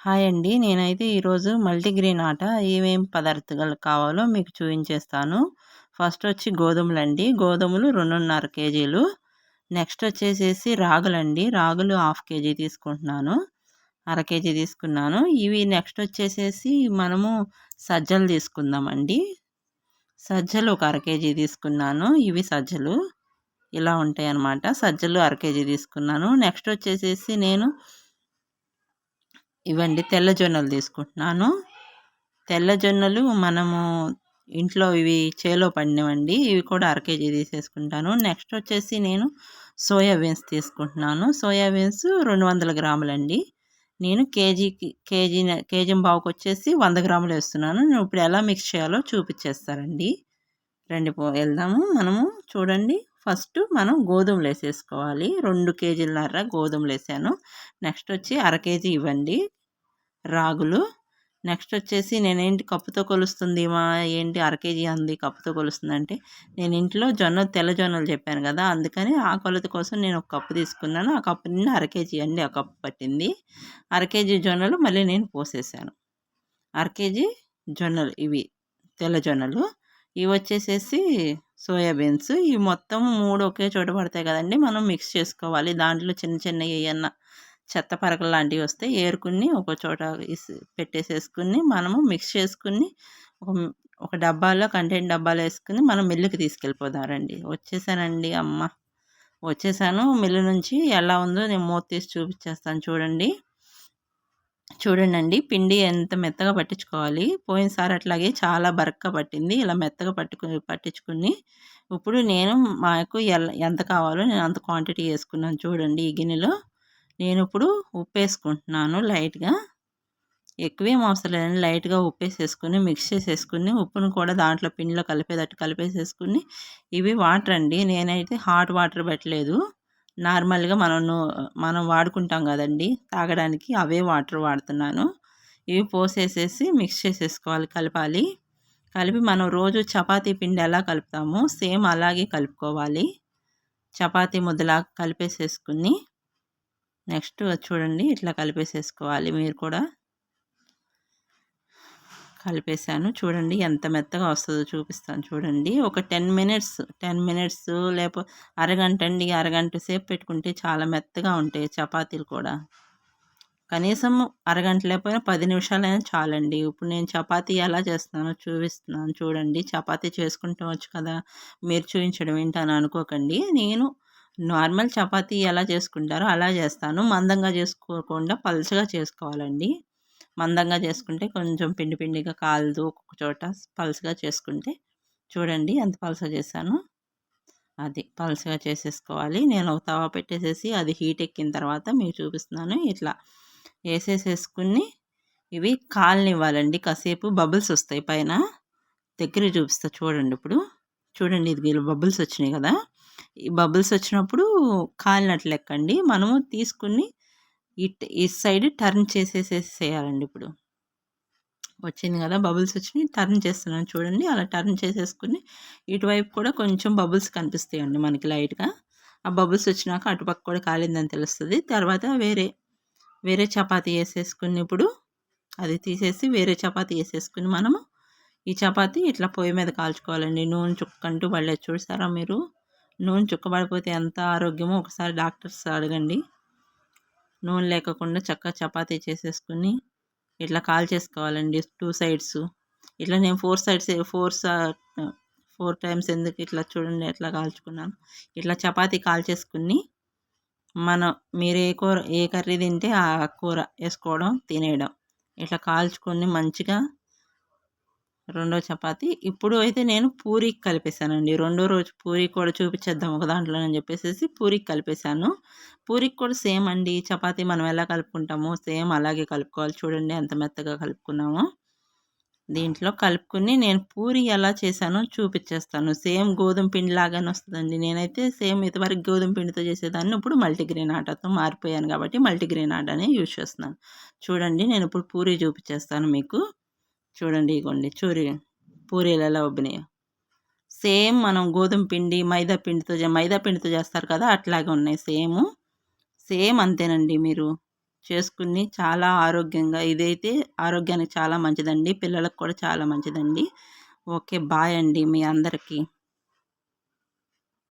Hi అండి. నేనైతే ఈరోజు మల్టీగ్రెయిన్ ఆట ఏమేమి పదార్థాలు కావాలో మీకు చూపించేస్తాను. ఫస్ట్ వచ్చి గోధుమలండి. గోధుమలు రెండున్నర కేజీలు. నెక్స్ట్ వచ్చేసేసి రాగులండి. రాగులు హాఫ్ కేజీ తీసుకుంటున్నాను. అర కేజీ తీసుకున్నాను. ఇవి నెక్స్ట్ వచ్చేసేసి మనము సజ్జలు తీసుకుందామండి. సజ్జలు ఒక అర కేజీ తీసుకున్నాను. ఇవి సజ్జలు. ఇలా ఉంటాయి అన్నమాట సజ్జలు అర కేజీ తీసుకున్నాను. నెక్స్ట్ వచ్చేసేసి నేను ఇవ్వండి. తెల్ల జొన్నలు తీసుకుంటున్నాను. తెల్ల జొన్నలు మనము ఇంట్లో ఇవి చేలో పడినవండి. ఇవి కూడా అర కేజీ తీసేసుకుంటాను. నెక్స్ట్ వచ్చేసి నేను సోయా బీన్స్ తీసుకుంటున్నాను. సోయా బీన్స్ రెండు వందల గ్రాములండి. నేను కేజీకి కేజీ కేజీ బావుకి వచ్చేసి వంద గ్రాములు వేస్తున్నాను. నేను ఇప్పుడు ఎలా మిక్స్ చేయాలో చూపించేస్తారండి రండి పో వెళ్దాము. మనము చూడండి. ఫస్ట్ మనం గోధుమలు వేసేసుకోవాలి. రెండు కేజీలన్నర గోధుమలు వేసాను. నెక్స్ట్ వచ్చి అర కేజీ ఇవ్వండి. రాగులు. నెక్స్ట్ వచ్చేసి నేనేంటి కప్పుతో కొలుస్తుంది? మా ఏంటి అర కేజీ అంది కప్పుతో కొలుస్తుంది అంటే నేను ఇంట్లో జొన్న తెల్ల జొన్నలు చెప్పాను కదా అందుకని ఆ కొలత కోసం నేను ఒక కప్పు తీసుకున్నాను. ఆ కప్పు నిన్న అర కేజీ అండి ఆ కప్పు పట్టింది. అర కేజీ జొన్నలు మళ్ళీ నేను పోసేసాను అర కేజీ జొన్నలు ఇవి తెల్ల జొన్నలు. ఇవి వచ్చేసేసి సోయాబీన్స్ ఇవి మొత్తం మూడు ఒకే చోట పడతాయి కదండి మనం మిక్స్ చేసుకోవాలి. దాంట్లో చిన్న చిన్న ఏమన్నా చెత్త పరకలు లాంటివి వస్తే ఏరుకుని ఒక చోట పెట్టేసేసుకుని మనము మిక్స్ చేసుకుని ఒక ఒక డబ్బాలో కంటెంట్ డబ్బాలో వేసుకుని మనం మిల్లుకి తీసుకెళ్ళిపోతారండి వచ్చేసానండి అమ్మ. వచ్చేసాను. మిల్లు నుంచి ఎలా ఉందో నేను మూత తీసి చూపించేస్తాను చూడండి. చూడండి అండి పిండి ఎంత మెత్తగా పట్టించుకోవాలి. పోయినసారి అట్లాగే చాలా బరక్గా పట్టింది. ఇలా మెత్తగా పట్టుకు పట్టించుకుని ఇప్పుడు నేను మాకు ఎంత కావాలో నేను అంత క్వాంటిటీ వేసుకున్నాను చూడండి ఈ గిన్నెలో. నేను ఇప్పుడు ఉప్పు వేసుకుంటున్నాను లైట్గా. ఎక్కువేం అవసరం లేదండి. లైట్గా ఉప్పు వేసేసుకుని మిక్స్ చేసేసుకుని ఉప్పును కూడా దాంట్లో పిండిలో కలిపేటట్టు కలిపేసేసుకుని ఇవి వాటర్ అండి. నేనైతే హాట్ వాటర్ పెట్టలేదు. నార్మల్గా మనం మనం వాడుకుంటాం కదండి తాగడానికి అవే వాటర్ వాడుతున్నాను. ఇవి పోసేసేసి మిక్స్ చేసేసుకోవాలి కలపాలి. కలిపి మనం రోజు చపాతీ పిండి ఎలా కలుపుతామో సేమ్ అలాగే కలుపుకోవాలి. చపాతీ ముద్దలా కలిపేసేసుకుని నెక్స్ట్ చూడండి ఇట్లా కలిపేసేసుకోవాలి మీరు కూడా. కలిపేసాను చూడండి ఎంత మెత్తగా వస్తుందో చూపిస్తాను చూడండి. ఒక టెన్ మినిట్స్ టెన్ మినిట్స్ లేకపోతే అరగంట అండి అరగంట సేపు పెట్టుకుంటే చాలా మెత్తగా ఉంటాయి చపాతీలు కూడా. కనీసం అరగంట లేకపోయినా పది నిమిషాలైనా చాలండి. ఇప్పుడు నేను చపాతీ ఎలా చేస్తున్నానో చూపిస్తున్నాను చూడండి. చపాతీ చేసుకుంటూ వచ్చు కదా మీరు చూపించడం ఏంటని అనుకోకండి. నేను నార్మల్ చపాతీ ఎలా చేసుకుంటారో అలా చేస్తాను. మందంగా చేసుకోకుండా పలుచగా చేసుకోవాలండి. మందంగా చేసుకుంటే కొంచెం పిండి పిండిగా కాలదు ఒక్కొక్క చోట పలుచగా చేసుకుంటే. చూడండి ఎంత పలుసగా చేశాను. అది పలుచగా చేసేసుకోవాలి. నేను ఒక తవా పెట్టేసేసి అది హీట్ ఎక్కిన తర్వాత మీకు చూపిస్తున్నాను. ఇట్లా వేసేసేసుకుని ఇవి కాలనివ్వాలండి. కాసేపు బబుల్స్ వస్తాయి పైన. దగ్గర చూపిస్తా చూడండి ఇప్పుడు. చూడండి ఇది బబుల్స్ వచ్చినాయి కదా. ఈ బబుల్స్ వచ్చినప్పుడు కాలినట్లు లెక్కండి మనము తీసుకుని ఇట్ ఈ సైడ్ టర్న్ చేసేసేసేయాలండి ఇప్పుడు. వచ్చింది కదా బబుల్స్ వచ్చినాయి టర్న్ చేస్తున్నాను చూడండి. అలా టర్న్ చేసేసుకుని ఇటువైపు కూడా కొంచెం బబుల్స్ కనిపిస్తాయండి మనకి లైట్గా. ఆ బబుల్స్ వచ్చినాక అటుపక్క కూడా కాలిందని తెలుస్తుంది. తర్వాత వేరే వేరే చపాతీ వేసేసుకుని ఇప్పుడు అది తీసేసి వేరే చపాతీ వేసేసుకుని మనము ఈ చపాతీ ఇట్లా పొయ్యి మీద కాల్చుకోవాలండి. నూనె చుక్కంటూ పడలేదు చూసారా మీరు? నూనె చుక్కబడిపోతే ఎంత ఆరోగ్యమో ఒకసారి డాక్టర్స్ అడగండి. నూనె లేకుండా చక్కగా చపాతీ చేసేసుకుని ఇట్లా కాల్ చేసుకోవాలండి టూ సైడ్స్. ఇట్లా నేను four sides four four times ఎందుకు ఇట్లా చూడండి ఎట్లా కాల్చుకున్నాను. ఇట్లా చపాతీ కాల్చేసుకుని మనం మీరు ఏ కూర ఏ కర్రీ తింటే ఆ కూర వేసుకోవడం తినేయడం. ఇట్లా కాల్చుకొని మంచిగా రెండో చపాతి. ఇప్పుడు అయితే నేను పూరికి కలిపేశానండి. రెండో రోజు పూరి కూడా చూపించేద్దాం ఒక దాంట్లో అని చెప్పేసి పూరికి కలిపేశాను. పూరికి కూడా సేమ్ అండి. చపాతీ మనం ఎలా కలుపుకుంటామో సేమ్ అలాగే కలుపుకోవాలి. చూడండి ఎంత మెత్తగా కలుపుకున్నామో. దీంట్లో కలుపుకుని నేను పూరి ఎలా చేశానో చూపించేస్తాను. సేమ్ గోధుమ పిండి లాగానే వస్తుందండి. నేనైతే సేమ్ ఇంతవరకు గోధుమ పిండితో చేసేదాన్ని. ఇప్పుడు మల్టీగ్రెయిన్ ఆటతో మారిపోయాను కాబట్టి మల్టీగ్రెయిన్ ఆటనే యూజ్ చేస్తున్నాను. చూడండి నేను ఇప్పుడు పూరి చూపించేస్తాను మీకు. చూడండి ఇగోండి చూరి పూరీలు ఎలా ఉబ్బినాయో. సేమ్ మనం గోధుమ పిండి మైదా పిండితో మైదా పిండితో చేస్తారు కదా అట్లాగే ఉన్నాయి సేమ్. సేమ్ అంతేనండి మీరు చేసుకుని చాలా ఆరోగ్యంగా ఇదైతే ఆరోగ్యానికి చాలా మంచిదండి పిల్లలకు కూడా చాలా మంచిదండి. ఓకే బాయ్ అండి మీ అందరికీ.